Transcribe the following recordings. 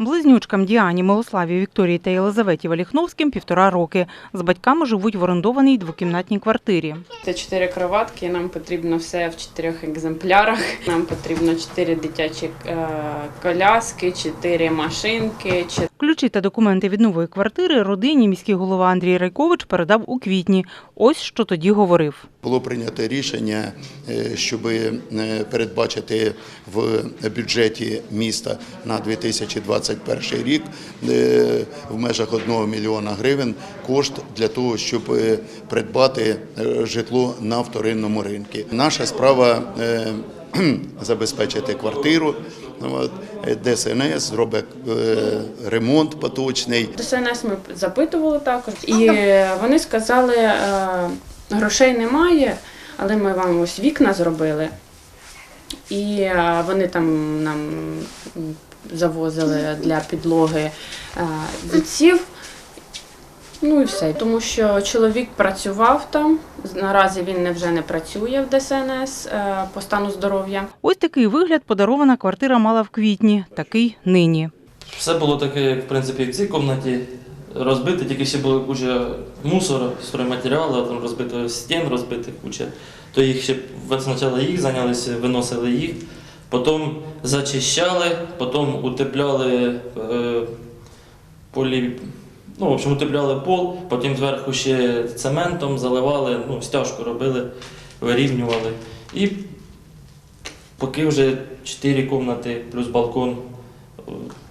Близнючкам Діані, Милославі, Вікторії та Єлизаветі Валіхновським півтора роки. З батьками живуть в орендованій двокімнатній квартирі. Це чотири кроватки, нам потрібно все в чотирьох екземплярах. Нам потрібно чотири дитячі е, коляски, чотири машинки, Ключі та документи від нової квартири родині міський голова Андрій Райкович передав у квітні. Ось що тоді говорив. Було прийнято рішення, е, щоб е, передбачити в бюджеті міста на 2021 рік е, в межах 1 мільйона гривень кошт для того, щоб е, придбати е, житло на вторинному ринку. Наша справа забезпечити квартиру. ДСНС зробить ремонт поточний. ДСНС ми запитували також, і вони сказали, грошей немає, але ми вам ось вікна зробили. І е, вони там нам завозили для підлоги е, відсів. Ну і все. Тому що чоловік працював там. Наразі він не вже не працює в ДСНС е, по стану здоров'я. Ось такий вигляд подарована квартира мала в квітні, такий нині. Все було таке, як в принципі, в цій кімнаті розбите, тільки ще було куча мусору, стройматеріалу, там розбито стін, розбитих куча. То їх ще спочатку їх зайнялися, виносили їх, потім зачищали, потім утепляли е, полі. Ну, в общем, утепляли пол, потім зверху ще цементом заливали, ну, стяжку робили, вирівнювали. І поки вже 4 кімнати плюс балкон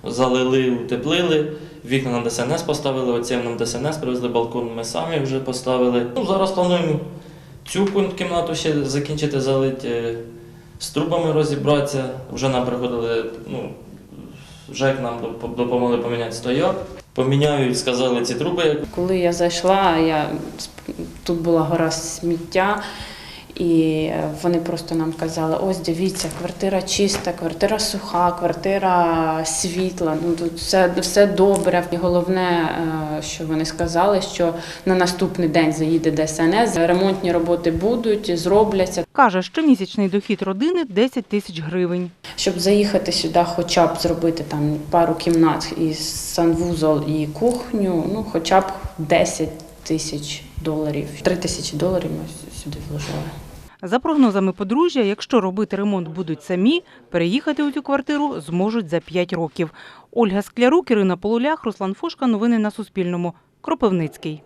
залили, утеплили, вікна на ДСНС поставили, оцім нам ДСНС привезли балкон, ми самі вже поставили. Ну, зараз плануємо цю кімнату ще закінчити залити, е, з трубами розібратися. Вже нам приходили, ну, ЖЕК нам допомогли поміняти стояк. Поміняють, сказали ці труби, Коли я зайшла, я тут була гора сміття, і е, вони просто нам казали: ось дивіться, квартира чиста, квартира суха, квартира світла. Ну тут все, все добре. І головне, е, що вони сказали, що на наступний день заїде ДСНС, ремонтні роботи будуть, зробляться. Каже, щомісячний дохід родини 10 тисяч гривень. Щоб заїхати сюди, хоча б зробити там пару кімнат і санвузол, і кухню, ну хоча б 10 тисяч доларів. 3 тисячі доларів ми сюди вложили. За прогнозами подружжя, якщо робити ремонт будуть самі, переїхати у цю квартиру зможуть за 5 років. Ольга Склярук, Ірина Полулях, Руслан Фошка. Новини на Суспільному. Кропивницький.